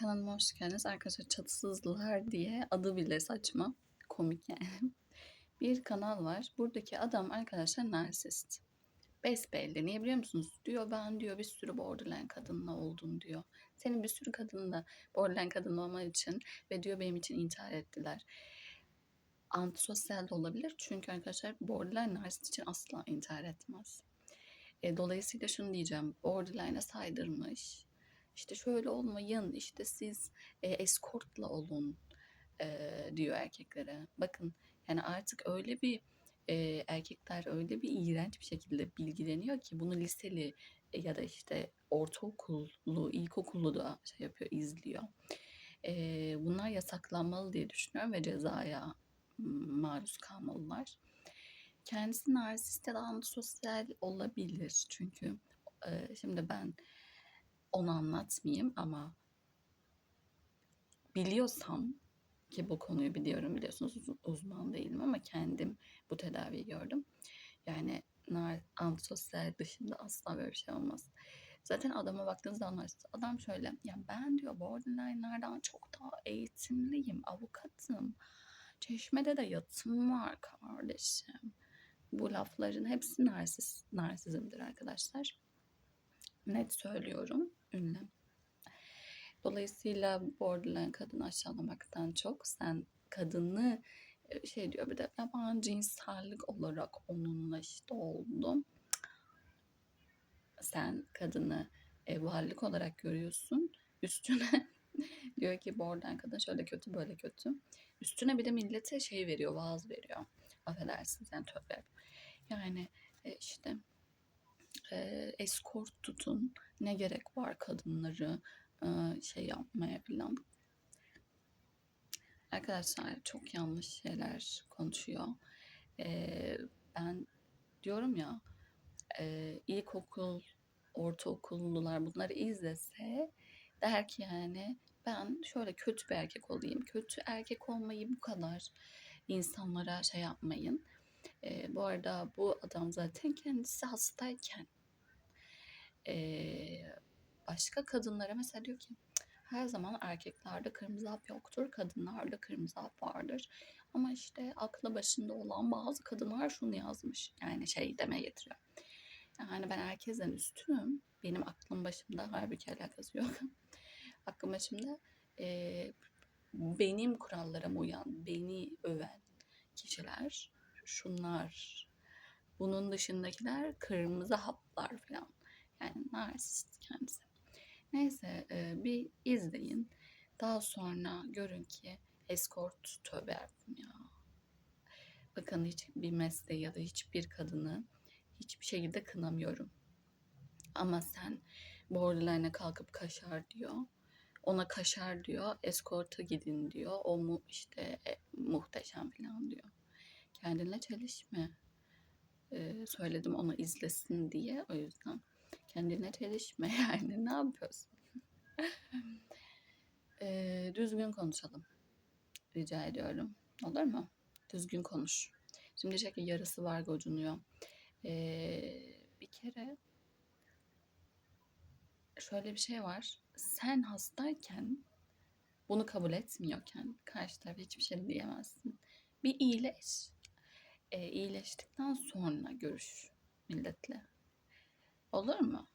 Kanalıma hoş geldiniz. Arkadaşlar çatısızlar diye adı bile saçma. Komik yani. Bir kanal var. Buradaki adam arkadaşlar narsist. Besbelli. Niye biliyor musunuz? Diyor ben diyor bir sürü borderline kadınla oldum diyor. Senin bir sürü kadınla borderline kadın olman için ve diyor benim için intihar ettiler. Antisosyal de olabilir. Çünkü arkadaşlar borderline narsist için asla intihar etmez. E, dolayısıyla şunu diyeceğim. Borderline'a saydırmış. İşte şöyle olmayın. işte siz e, escortla olun e, diyor erkeklere. Bakın yani artık öyle bir e, erkekler öyle bir iğrenç bir şekilde bilgileniyor ki bunu liseli e, ya da işte ortaokullu, ilkokullu da şey yapıyor, izliyor. E, bunlar yasaklanmalı diye düşünüyorum ve cezaya maruz kalmalılar. Kendisi narsist ya da antisosyal olabilir. Çünkü e, şimdi ben onu anlatmayayım ama biliyorsam ki bu konuyu biliyorum biliyorsunuz uz- uzman değilim ama kendim bu tedaviyi gördüm. Yani antisosyal dışında asla böyle bir şey olmaz. Zaten adama baktığınızda anlarsınız. Adam şöyle, ya ben diyor borderline'lardan çok daha eğitimliyim, avukatım. Çeşmede de yatım var kardeşim. Bu lafların hepsi narsis, narsizmdir arkadaşlar. Net söylüyorum, ünlem. Dolayısıyla borderline kadını aşağılamaktan çok sen kadını e, şey diyor bir de "Ya ben cinsellik olarak onunla işte oldum. Sen kadını e, varlık olarak görüyorsun. Üstüne diyor ki borderline kadın şöyle kötü böyle kötü. Üstüne bir de millete şey veriyor, vaaz veriyor. Affedersiniz yani tövbe. Yani e, işte e, eskort tutun. Ne gerek var kadınları e, şey yapmaya falan. Arkadaşlar çok yanlış şeyler konuşuyor. E, ben diyorum ya e, ilkokul, ortaokullular bunları izlese der ki yani ben şöyle kötü bir erkek olayım. Kötü erkek olmayı bu kadar insanlara şey yapmayın. E, bu arada bu adam zaten kendisi hastayken e, başka kadınlara mesela diyor ki her zaman erkeklerde kırmızı hap yoktur, kadınlarda kırmızı hap vardır. Ama işte aklı başında olan bazı kadınlar şunu yazmış. Yani şey demeye getiriyor. Yani ben herkesten üstünüm. Benim aklım başımda halbuki alakası yok. aklım başımda e, benim kurallarıma uyan, beni öven kişiler şunlar. Bunun dışındakiler kırmızı haplar falan. Yani narsist kendisi. Neyse e, bir izleyin. Daha sonra görün ki escort tövbe yarabbim ya. Bakın hiç bir mesleği ya da hiçbir kadını hiçbir şekilde kınamıyorum. Ama sen borderline'a kalkıp kaşar diyor. Ona kaşar diyor. Escort'a gidin diyor. O mu işte e, muhteşem falan diyor. Kendinle çelişme. Ee, söyledim onu izlesin diye o yüzden. Kendine çelişme yani ne yapıyorsun? Ee, düzgün konuşalım. Rica ediyorum. Olur mu? Düzgün konuş. Şimdi ki yarısı var gocunuyor. Ee, bir kere şöyle bir şey var. Sen hastayken bunu kabul etmiyorken karşı taraf hiçbir şey diyemezsin. Bir iyileş. Ee, iyileştikten sonra görüş milletle. Olur mu?